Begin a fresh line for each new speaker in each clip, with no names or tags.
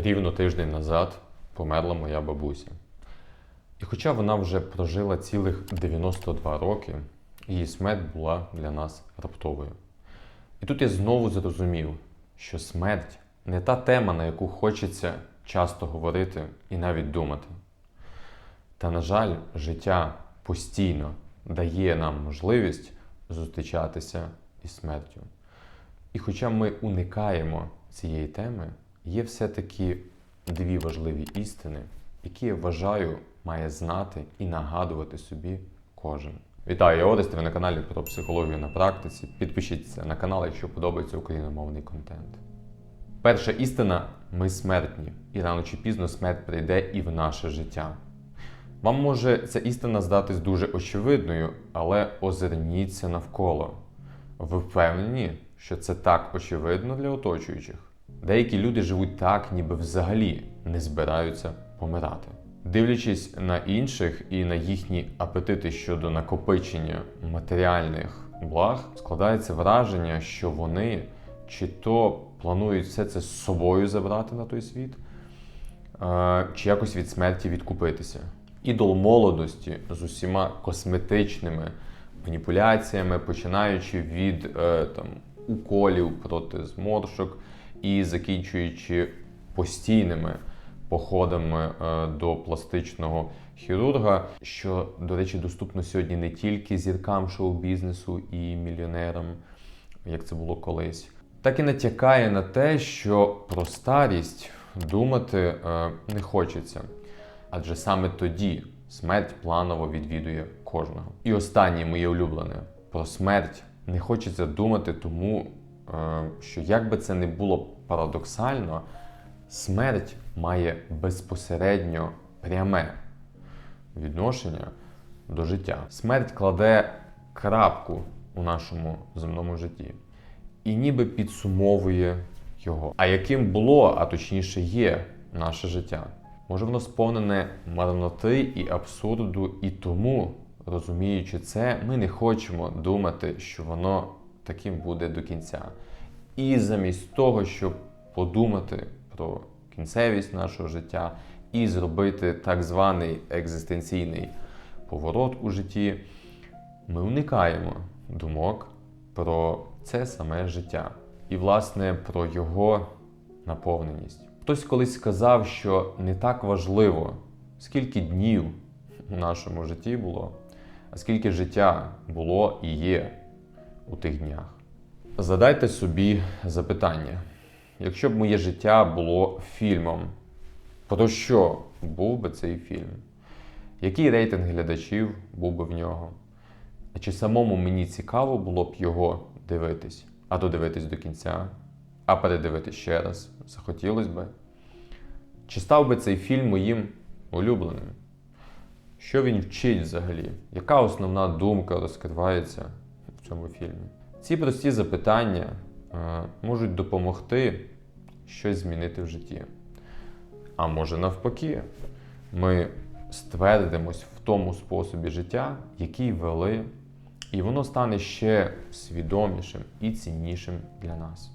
Рівно тиждень назад померла моя бабуся. І хоча вона вже прожила цілих 92 роки, її смерть була для нас раптовою. І тут я знову зрозумів, що смерть не та тема, на яку хочеться часто говорити і навіть думати. Та, на жаль, життя постійно дає нам можливість зустрічатися із смертю. І хоча ми уникаємо цієї теми, є все-таки дві важливі істини, які я вважаю має знати і нагадувати собі кожен. Вітаю, я Орест, ви на каналі про психологію на практиці. Підпишіться на канал, якщо подобається україномовний контент. Перша істина ми смертні, і рано чи пізно смерть прийде і в наше життя. Вам може ця істина здатись дуже очевидною, але озирніться навколо. Ви впевнені, що це так очевидно для оточуючих? Деякі люди живуть так, ніби взагалі не збираються помирати. Дивлячись на інших і на їхні апетити щодо накопичення матеріальних благ, складається враження, що вони чи то планують все це з собою забрати на той світ, е, чи якось від смерті відкупитися. Ідол молодості з усіма косметичними маніпуляціями, починаючи від е, там, уколів проти зморшок і закінчуючи постійними походами е, до пластичного хірурга, що, до речі, доступно сьогодні не тільки зіркам шоу-бізнесу і мільйонерам, як це було колись, так і натякає на те, що про старість думати е, не хочеться. Адже саме тоді смерть планово відвідує кожного. І останнє моє улюблене про смерть не хочеться думати, тому що як би це не було парадоксально, смерть має безпосередньо пряме відношення до життя. Смерть кладе крапку у нашому земному житті і ніби підсумовує його. А яким було, а точніше є наше життя? Може, воно сповнене марноти і абсурду, і тому, розуміючи це, ми не хочемо думати, що воно таким буде до кінця. І замість того, щоб подумати про кінцевість нашого життя і зробити так званий екзистенційний поворот у житті, ми уникаємо думок про це саме життя і, власне, про його наповненість. Хтось колись сказав, що не так важливо, скільки днів у нашому житті було, а скільки життя було і є у тих днях. Задайте собі запитання: якщо б моє життя було фільмом, про що був би цей фільм? Який рейтинг глядачів був би в нього? А чи самому мені цікаво було б його дивитись, а додивитись до кінця, а передивитись ще раз захотілося би? Чи став би цей фільм моїм улюбленим? Що він вчить взагалі? Яка основна думка розкривається цьому фільмі? Ці прості запитання е, можуть допомогти щось змінити в житті. А може навпаки, ми ствердимось в тому способі життя, який вели, і воно стане ще свідомішим і ціннішим для нас.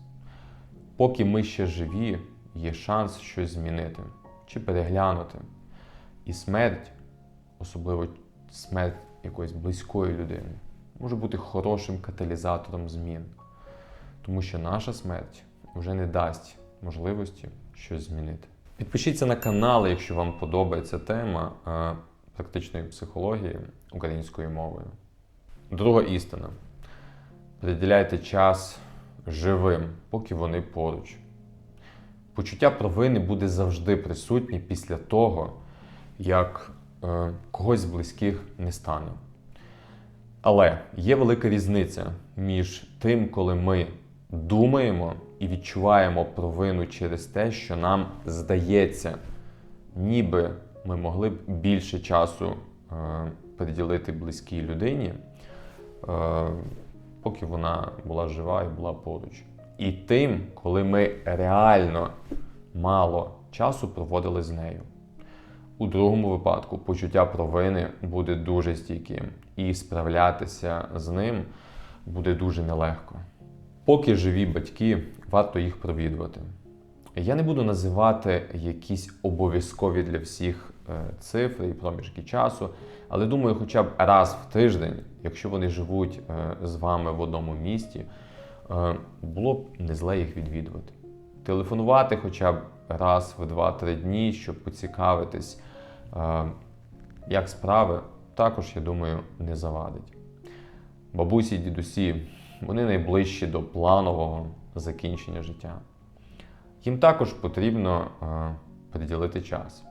Поки ми ще живі, є шанс щось змінити чи переглянути. І смерть, особливо смерть якоїсь близької людини, може бути хорошим каталізатором змін, тому що наша смерть вже не дасть можливості щось змінити. Підпишіться на канал, якщо вам подобається тема е, практичної психології українською мовою. Друга істина. Приділяйте час живим, поки вони поруч. Почуття провини буде завжди присутнє після того, як е, когось з близьких не стане. Але є велика різниця між тим, коли ми думаємо і відчуваємо провину через те, що нам здається, ніби ми могли б більше часу е, приділити близькій людині, е, поки вона була жива і була поруч. І тим, коли ми реально мало часу проводили з нею. У другому випадку почуття провини буде дуже стійким, і справлятися з ним буде дуже нелегко. Поки живі батьки, варто їх провідувати. Я не буду називати якісь обов'язкові для всіх е, цифри і проміжки часу, але думаю, хоча б раз в тиждень, якщо вони живуть е, з вами в одному місті, е, було б не зле їх відвідувати. Телефонувати хоча б раз в 2-3 дні, щоб поцікавитись, як справи, також, я думаю, не завадить. Бабусі і дідусі, вони найближчі до планового закінчення життя. Їм також потрібно е, приділити час,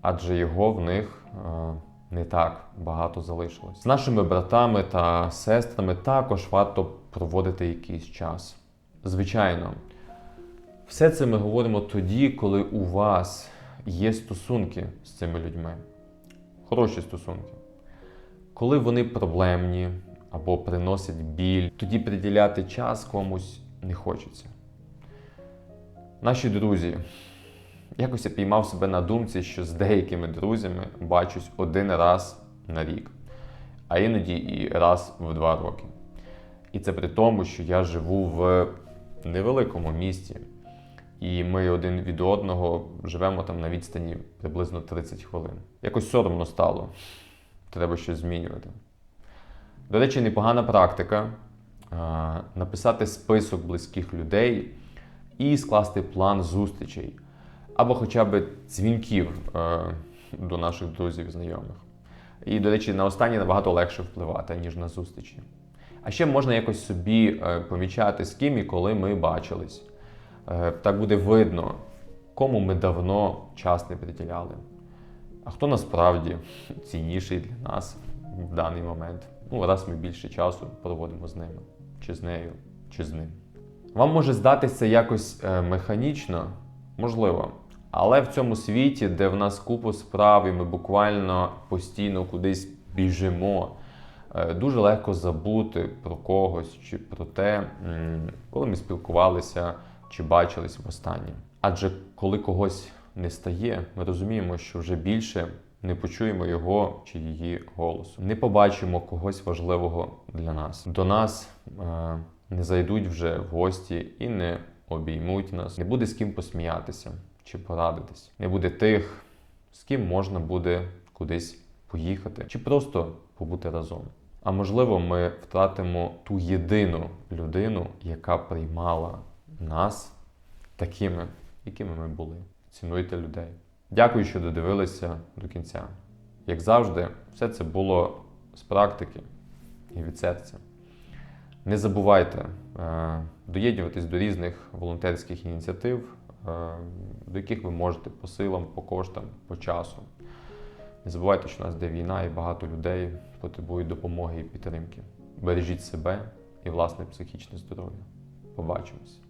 адже його в них е, не так багато залишилось. З нашими братами та сестрами також варто проводити якийсь час. Звичайно, все це ми говоримо тоді, коли у вас є стосунки з цими людьми, хороші стосунки. Коли вони проблемні або приносять біль, тоді приділяти час комусь не хочеться. Наші друзі. Якось я піймав себе на думці, що з деякими друзями бачусь один раз на рік, а іноді і раз в два роки. І це при тому, що я живу в невеликому місті, і ми один від одного живемо там на відстані приблизно 30 хвилин. Якось соромно стало. Треба щось змінювати. До речі, непогана практика написати список близьких людей і скласти план зустрічей або хоча б дзвінків е, до наших друзів і знайомих. І, до речі, на останні набагато легше впливати, ніж на зустрічі. А ще можна якось собі е, помічати, з ким і коли ми бачились. Е, так буде видно, кому ми давно час не приділяли, а хто насправді цінніший для нас в даний момент. Ну, раз ми більше часу проводимо з ними, чи з нею, чи з ним. Вам може здатися якось е, механічно, можливо. Але в цьому світі, де в нас купу справ, і ми буквально постійно кудись біжимо, е, дуже легко забути про когось чи про те, коли ми спілкувалися чи бачились востаннє. Адже коли когось не стає, ми розуміємо, що вже більше не почуємо його чи її голосу, не побачимо когось важливого для нас. До нас е, не зайдуть вже в гості і не обіймуть нас, не буде з ким посміятися чи порадитись. Не буде тих, з ким можна буде кудись поїхати, чи просто побути разом. А можливо, ми втратимо ту єдину людину, яка приймала нас такими, якими ми були. Цінуйте людей. Дякую, що додивилися до кінця. Як завжди, все це було з практики і від серця. Не забувайте е, доєднуватись до різних волонтерських ініціатив, е, до яких ви можете по силам, по коштам, по часу. Не забувайте, що у нас де війна і багато людей потребують допомоги і підтримки. Бережіть себе і власне психічне здоров'я. Побачимось!